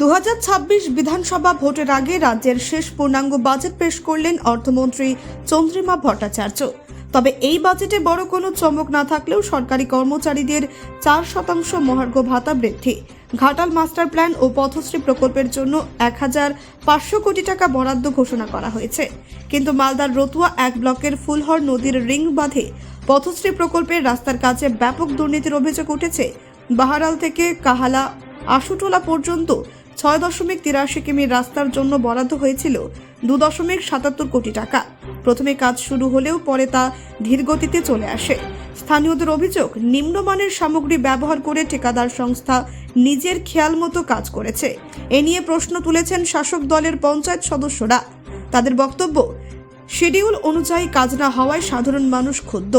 দু হাজার ছাব্বিশ বিধানসভা ভোটের আগে রাজ্যের শেষ পূর্ণাঙ্গ বাজেট পেশ করলেন অর্থমন্ত্রী চন্দ্রিমা ভট্টাচার্য। তবে এই বাজেটে বড় কোনো চমক না থাকলেও সরকারি কর্মচারীদের চার শতাংশ মহার্ঘ ভাতা বৃদ্ধি। ঘাটাল মাস্টার প্ল্যান ও পথশ্রী প্রকল্পের জন্য এক হাজার পাঁচশো কোটি টাকা বরাদ্দ ঘোষণা করা হয়েছে। কিন্তু মালদার রতুয়া এক ব্লকের ফুলহর নদীর রিং বাঁধে পথশ্রী প্রকল্পের রাস্তার কাছে ব্যাপক দুর্নীতির অভিযোগ উঠেছে। বাহারাল থেকে কাহালা আশুটোলা পর্যন্ত ছয় দশমিক তিরাশি কিমি রাস্তার জন্য বরাদ্দ হয়েছিল দু দশমিক সাতাত্তর কোটি টাকা। প্রথমে কাজ শুরু হলেও পরে তা ধীরগতিতে চলে আসে। স্থানীয়দের অভিযোগ, নিম্নমানের সামগ্রী ব্যবহার করে ঠিকাদার সংস্থা নিজের খেয়াল মতো কাজ করেছে। এ নিয়ে প্রশ্ন তুলেছেন শাসক দলের পঞ্চায়েত সদস্যরা। তাদের বক্তব্য, শিডিউল অনুযায়ী কাজ না হওয়ায় সাধারণ মানুষ ক্ষুব্ধ।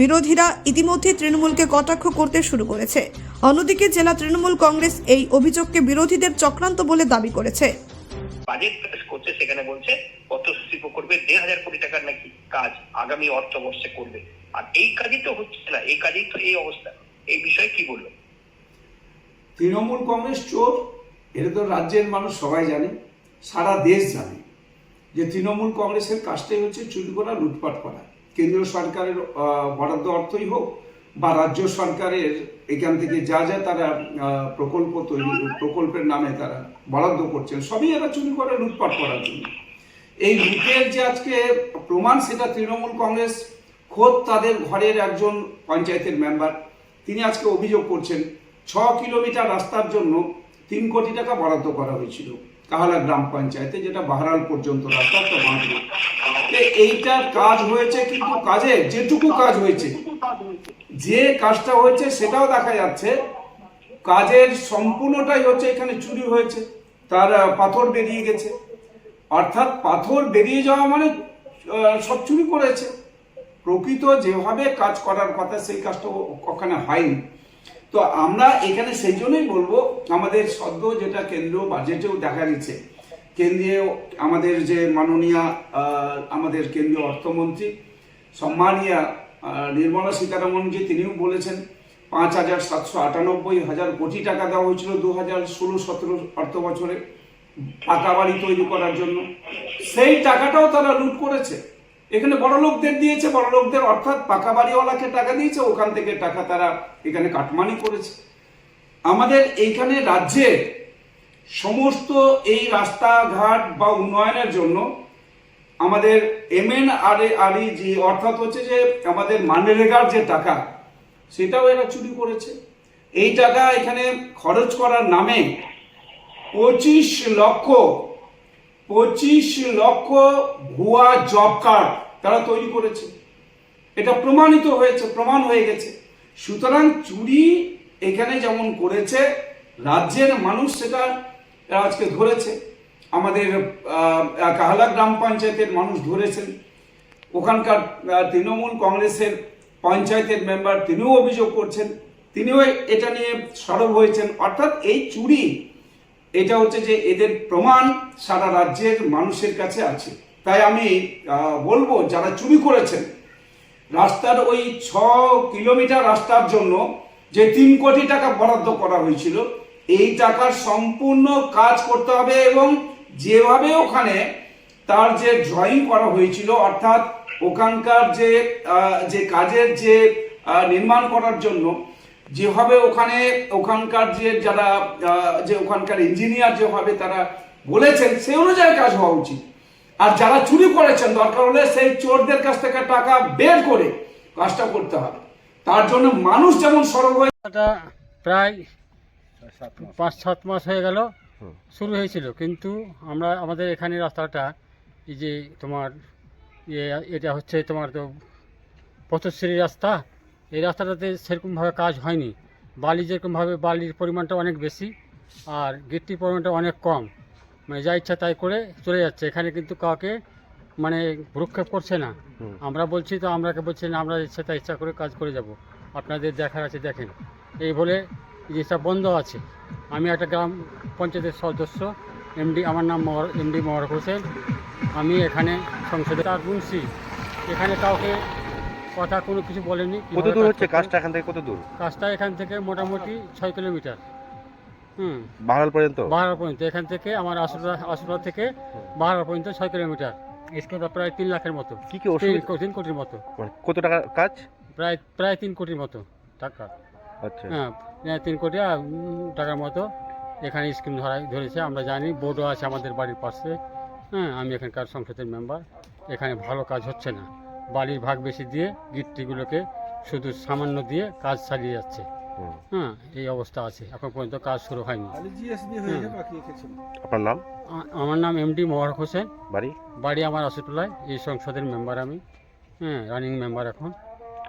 বিরোধীরা ইতিমধ্যে তৃণমূলকে কটাক্ষ করতে শুরু করেছে। অন্যদিকে জেলা তৃণমূল কংগ্রেস এই অভিযোগকে বিরোধীদের চক্রান্ত বলে দাবি করেছে। বাজেট পেশ করছে সেখানে বলছে পথশ্রী প্রকল্পে দেড় হাজার কোটি টাকার নাকি কাজ আগামী অর্থবর্ষে করবে। আর এই কাজই তো হচ্ছে না এই কাজেই তো এই অবস্থা। এই বিষয়ে কি বলবেন তৃণমূল কংগ্রেস চোর এটা তো রাজ্যের মানুষ সবাই জানে সারা দেশ জানে যে তৃণমূল কংগ্রেসের কাজটাই হচ্ছে চুরি করা লুটপাট করা। কেন্দ্রীয় সরকারের বরাদ্দ অর্থই হোক বা রাজ্য সরকারের এখান থেকে যা যা তারা প্রকল্প তৈরি, প্রকল্পের নামে তারা বরাদ্দ করছেন, সবই এরা চুরি করে লুটপাট করার জন্য। এই লুটের যে আজকে প্রমাণ, সেটা তৃণমূল কংগ্রেস, খোদ তাদের ঘরের একজন পঞ্চায়েতের মেম্বার, তিনি আজকে অভিযোগ করছেন, ছ কিলোমিটার রাস্তার জন্য তিন কোটি টাকা বরাদ্দ করা হয়েছিল। কাহালা গ্রাম পঞ্চায়েতে, যেটা বাহারাল পর্যন্ত রাস্তা, তো বাঁধবে এইটার কাজ হয়েছে কিন্তু কাজে যেটুকু কাজ হয়েছে, যে কাজটা হয়েছে সেটাও দেখা যাচ্ছে, কাজের সম্পূর্ণটাই হচ্ছে এখানে চুরি হয়েছে, তার পাথর বেরিয়ে গেছে। অর্থাৎ পাথর বেরিয়ে যাওয়া মানে সব চুরি করেছে। প্রকৃত যেভাবে কাজ করার কথা, সেই কাজটা ওখানে হয়নি। তো আমরা এখানে সেই জন্যই বলব, আমাদের সদ্য যেটা কেন্দ্রীয় বাজেটেও দেখা গেছে, কেন্দ্রীয় আমাদের যে মাননীয় আমাদের কেন্দ্রীয় অর্থমন্ত্রী সম্মানীয় নির্মলা সীতারামনজি তিনিও বলেছেন, পাঁচ হাজার সাতশো আটানব্বই হাজার কোটি টাকা দেওয়া হয়েছিল দু হাজার ষোলো সতেরো অর্থ বছরে পাকা বাড়ি তৈরি করার জন্য। সেই টাকাটাও তারা লুট করেছে। এখানে বড় লোকদের দিয়েছে, বড় লোকদের অর্থাৎ পাকা বাড়িওয়ালাকে টাকা দিয়েছে, ওখান থেকে টাকা তারা এখানে কাটমানি করেছে। আমাদের এইখানে রাজ্যে সমস্ত এই রাস্তাঘাট বা উন্নয়নের জন্য আমাদের এমএন আর আর যে অর্থাৎ হচ্ছে যে আমাদের মানরেগার যে টাকা, সেটাও এরা চুরি করেছে। এই টাকা এখানে খরচ করার নামে পঁচিশ লক্ষ পঁচিশ লক্ষ ভুয়া জব কার্ড তারা তৈরি করেছে। এটা প্রমাণিত হয়েছে, প্রমাণ হয়ে গেছে। সুতরাং চুরি এখানে যেমন করেছে, রাজ্যের মানুষ সেটা আজকে ধরেছে। আমাদের কাহালা গ্রাম পঞ্চায়েতের মানুষ ধরেছেন। ওখানকার তৃণমূল কংগ্রেসের পঞ্চায়েতের মেম্বার তিনিও অভিযোগ করছেন। তিনিও এটা নিয়ে সরব হয়েছেন। অর্থাৎ এই চুরি এটা হচ্ছে যে এদের প্রমাণ সারা রাজ্যের মানুষের কাছে আছে। তাই আমি বলব যারা চুরি করেছেন, রাস্তার ওই ছ কিলোমিটার রাস্তার জন্য যে তিন কোটি টাকা বরাদ্দ করা হয়েছিল, এই টাকার সম্পূর্ণ কাজ করতে হবে এবং যেভাবে ওখানে তার যে ড্রয়িং করা হয়েছিল, অর্থাৎ ওখানকার যে যে কাজের যে নির্মাণ করার জন্য যেভাবে ওখানে ওখানকার যে যারা যে ওখানকার ইঞ্জিনিয়ার যেভাবে তারা বলেছেন, সেই অনুযায়ী কাজ হওয়া উচিত। আর যারা চুরি করেছেন, দরকার হলে সেই চোরদের কাছ থেকে টাকা বের করে কাজটা করতে হবে। তার জন্য মানুষ যেমন সরব হয়ে প্রায় পাঁচ, সাত মাস হয়ে গেল, শুরু হয়েছিল। কিন্তু আমরা, আমাদের এখানে রাস্তাটা, এই যে তোমার ইয়ে এটা হচ্ছে তোমার তো পথশ্রী রাস্তা এই রাস্তাটাতে সেরকমভাবে কাজ হয়নি। বালি যেরকমভাবে বালির পরিমাণটা অনেক বেশি আর গিট্টির পরিমাণটা অনেক কম। মানে যা ইচ্ছা তাই করে চলে যাচ্ছে। এখানে কিন্তু কাউকে মানে ভ্রুক্ষেপ করছে না। আমরা বলছি তো আমরাকে বলছি না আমরা ইচ্ছা তাই ইচ্ছা করে কাজ করে যাব। আপনাদের দেখার আছে দেখেন। এই বলে জিনিসটা বন্ধ আছে। আমি একটা গ্রাম পঞ্চায়েতের সদস্য এমডি আমার নাম মহর এমডি মোবারক হোসেন। আমি এখানে সংসদে তার গুনছি। এখানে কাউকে কথা কোনো কিছু বলেনি। কত দূর হচ্ছে কাজটা এখান থেকে কত দূর? কাজটা এখান থেকে মোটামুটি ছয় কিলোমিটার। হুম। বাহারাল পর্যন্ত? বাহারা পর্যন্ত। এখান থেকে আমার আসুরা আসুরা থেকে বাহারা পর্যন্ত ছয় কিলোমিটার। স্কুলটা প্রায় তিন লাখের মতো। কি কি ওষুধ? তিন কোটির মতো। মানে কত টাকা কাজ? প্রায় প্রায় তিন কোটির মতো টাকা। আচ্ছা। হ্যাঁ তিন কোটি টাকার মতো এখানে স্কিম ধরা ধরেছে। আমরা জানি বোর্ডও আছে আমাদের বাড়ির পাশে। হ্যাঁ আমি এখানকার সংসদের মেম্বার। এখানে ভালো কাজ হচ্ছে না। বালির ভাগ বেশি দিয়ে গিট্টিগুলোকে শুধু সামান্য দিয়ে কাজ চালিয়ে যাচ্ছে। হুম। হ্যাঁ এই অবস্থা আছে। এখন পর্যন্ত কাজ শুরু হয়নি। আপনার নাম? আমার নাম এমডি মোবারক হোসেন। বাড়ি? বাড়ি আমার আশুটোলায় এই সংসদের মেম্বার আমি। হ্যাঁ রানিং মেম্বার এখন।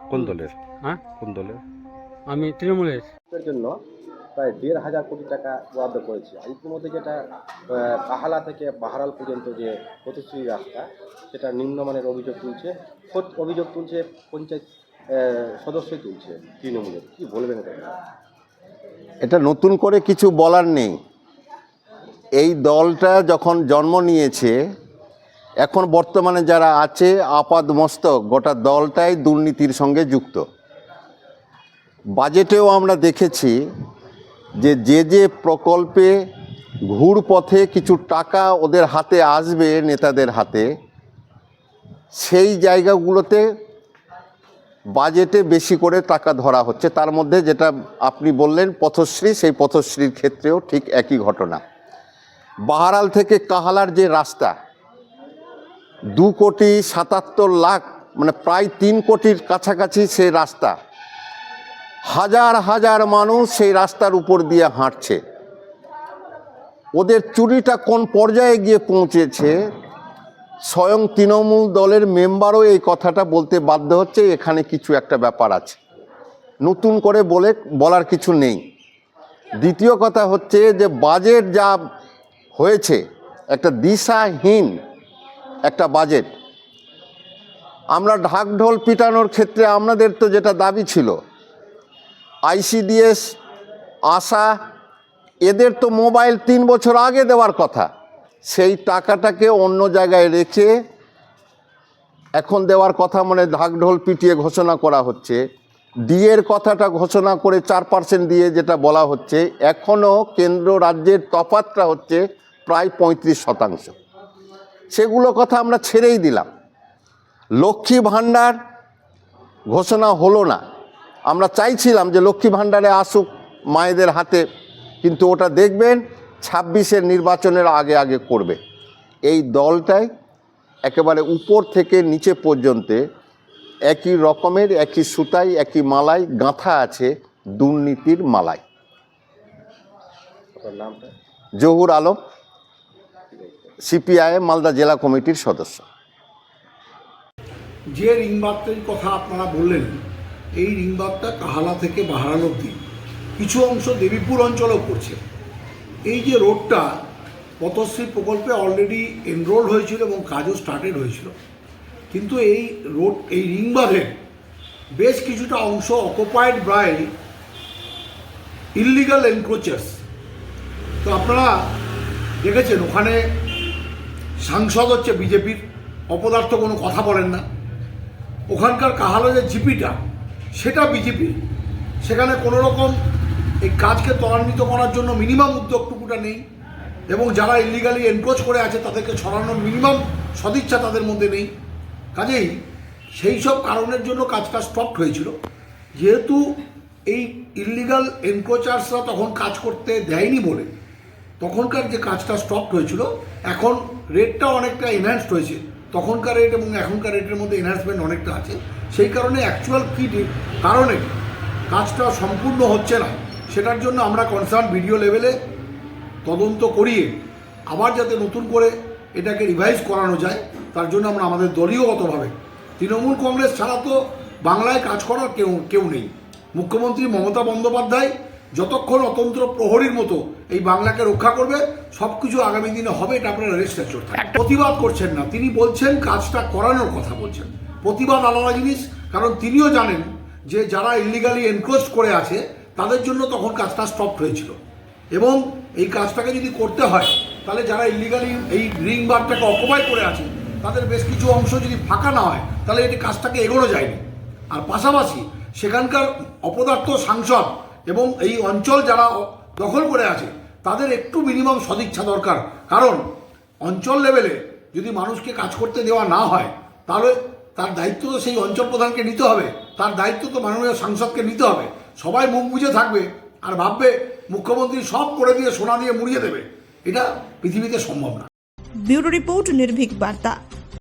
কোন দলের? হ্যাঁ? কোন দলের? আমি তৃণমূলের। জন্য প্রায় দেড় হাজার কোটি টাকা বরাদ্দ করেছে। আর ইতিমধ্যে যেটা কাহালা থেকে বাহারাল পর্যন্ত যে প্রতিশ্রুতি রাস্তা, সেটা নিম্নমানের অভিযোগ তুলছে, খোদ অভিযোগ তুলছে, পঞ্চায়েত সদস্যই তুলছে তৃণমূলের। কি বলবেন এটা নতুন করে কিছু বলার নেই। এই দলটা যখন জন্ম নিয়েছে, এখন বর্তমানে যারা আছে, আপাদ মস্তক, গোটা দলটাই দুর্নীতির সঙ্গে যুক্ত। বাজেটেও আমরা দেখেছি যে যে যে প্রকল্পে ঘুর পথে কিছু টাকা ওদের হাতে আসবে, নেতাদের হাতে, সেই জায়গাগুলোতে বাজেটে বেশি করে টাকা ধরা হচ্ছে। তার মধ্যে যেটা আপনি বললেন, পথশ্রী, সেই পথশ্রীর ক্ষেত্রেও ঠিক একই ঘটনা। বাহারাল থেকে কাহালার যে রাস্তা, দু কোটি সাতাত্তর লাখ মানে প্রায় তিন কোটির কাছাকাছি সেই রাস্তা হাজার হাজার মানুষ সেই রাস্তার উপর দিয়ে হাঁটছে। ওদের চুরিটা কোন পর্যায়ে গিয়ে পৌঁছেছে, স্বয়ং তৃণমূল দলের মেম্বারও এই কথাটা বলতে বাধ্য হচ্ছে, এখানে কিছু একটা ব্যাপার আছে। নতুন করে বলে, বলার কিছু নেই। দ্বিতীয় কথা হচ্ছে যে, বাজেট যা হয়েছে, একটা দিশাহীন একটা বাজেট। আমরা ঢাকঢোল পিটানোর ক্ষেত্রে আপনাদের তো যেটা দাবি ছিল আইসিডিএস, আশা, এদের তো মোবাইল তিন বছর আগে দেওয়ার কথা। সেই টাকাটাকে অন্য জায়গায় রেখে এখন দেওয়ার কথা মানে ঢাকঢোল পিটিয়ে ঘোষণা করা হচ্ছে। ডিএর কথাটা ঘোষণা করে চার পার্সেন্ট দিয়ে যেটা বলা হচ্ছে এখনও কেন্দ্র রাজ্যের তফাতটা হচ্ছে প্রায় পঁয়ত্রিশ শতাংশ। সেগুলো কথা আমরা ছেড়েই দিলাম। লক্ষ্মী ভাণ্ডার ঘোষণা হলো না। আমরা চাইছিলাম যে লক্ষ্মী ভাণ্ডারে আসুক মায়েদের হাতে কিন্তু ওটা দেখবেন ছাব্বিশের নির্বাচনের আগে আগে করবে। এই দলটাই একেবারে উপর থেকে নিচে পর্যন্ত একই রকমের একই সুতাই একই মালাই গাঁথা আছে দুর্নীতির মালাই জহুর আলম সিপিআই মালদা জেলা কমিটির সদস্য। যে রিংবাদটির কথা আপনারা বললেন এই রিংবাদটা কাহালা থেকে বাহারাল অব্দি কিছু অংশ দেবীপুর অঞ্চলেও পড়ছে। এই যে রোডটা, পথশ্রী প্রকল্পে অলরেডি এনরোল হয়েছিল এবং কাজও স্টার্টেড হয়েছিল। কিন্তু এই রোড, এই রিংবাঁধের বেশ কিছুটা অংশ অকুপাইড বাই ইললিগাল এনক্রোচার্স তো আপনারা দেখেছেন, ওখানে সাংসদ হচ্ছে বিজেপির, অপদার্থ কোনো কথা বলেন না। ওখানকার কাহালো যে জিপিটা সেটা বিজেপি সেখানে কোনো রকম এই কাজকে ত্বরান্বিত করার জন্য মিনিমাম উদ্যোগটুকুটা নেই এবং যারা ইলিগালি এনক্রোচ করে আছে তাদেরকে ছড়ানোর মিনিমাম সদিচ্ছা তাদের মধ্যে নেই। কাজেই সেই সব কারণের জন্য কাজটা স্টপ হয়েছিল। যেহেতু এই ইলিগাল এনক্রোচার্সরা তখন কাজ করতে দেয়নি বলে তখনকার যে কাজটা স্টপ হয়েছিল, এখন রেটটা অনেকটা এনহ্যান্সড হয়েছে। তখনকার রেট এবং এখনকার রেটের মধ্যে এনহ্যান্সমেন্ট অনেকটা আছে। সেই কারণে অ্যাকচুয়াল কী কারণে কাজটা সম্পূর্ণ হচ্ছে না। সেটার জন্য আমরা কনসার্ন ভিডিও লেভেলে তদন্ত করিয়ে আবার যাতে নতুন করে এটাকে রিভাইজ করানো যায়, তার জন্য আমরা আমাদের দলীয়গতভাবে তৃণমূল কংগ্রেস ছাড়া তো বাংলায় কাজ করার কেউ কেউ নেই। মুখ্যমন্ত্রী মমতা বন্দ্যোপাধ্যায় যতক্ষণ অতন্ত্র প্রহরীর মতো এই বাংলাকে রক্ষা করবে সব কিছু আগামী দিনে হবে, এটা আপনারা রেস্ট অ্যাসিওর প্রতিবাদ করছেন না। তিনি বলছেন কাজটা করানোর কথা বলছেন। প্রতিবাদ আলাদা জিনিস, কারণ তিনিও জানেন যে যারা ইলিগালি এনক্রোচ করে আছে, তাদের জন্য তখন কাজটা স্টপ হয়েছিল। এবং এই কাজটাকে যদি করতে হয়, তাহলে যারা ইলিগালি এই রিং বারটাকে অকুপাই করে আছে, তাদের বেশ কিছু অংশ যদি ফাঁকা না হয়, তাহলে এটি কাজটাকে এগোনো যায়নি। আর পাশাপাশি সেখানকার অপদার্থ সাংসদ এবং এই অঞ্চল যারা দখল করে আছে তাদের একটু মিনিমাম সদিচ্ছা দরকার। কারণ অঞ্চল লেভেলে যদি মানুষকে কাজ করতে দেওয়া না হয়, তাহলে তার দায়িত্ব তো সেই অঞ্চল প্রধানকে নিতে হবে। তার দায়িত্ব তো মাননীয় সাংসদকে নিতে হবে। সবাই মুখ বুঝে থাকবে আর ভাববে মুখ্যমন্ত্রী সব করে দিয়ে সোনা দিয়ে মুড়িয়ে দেবে। এটা পৃথিবীতে সম্ভব না। ব্যুরো রিপোর্ট নির্ভীক বার্তা।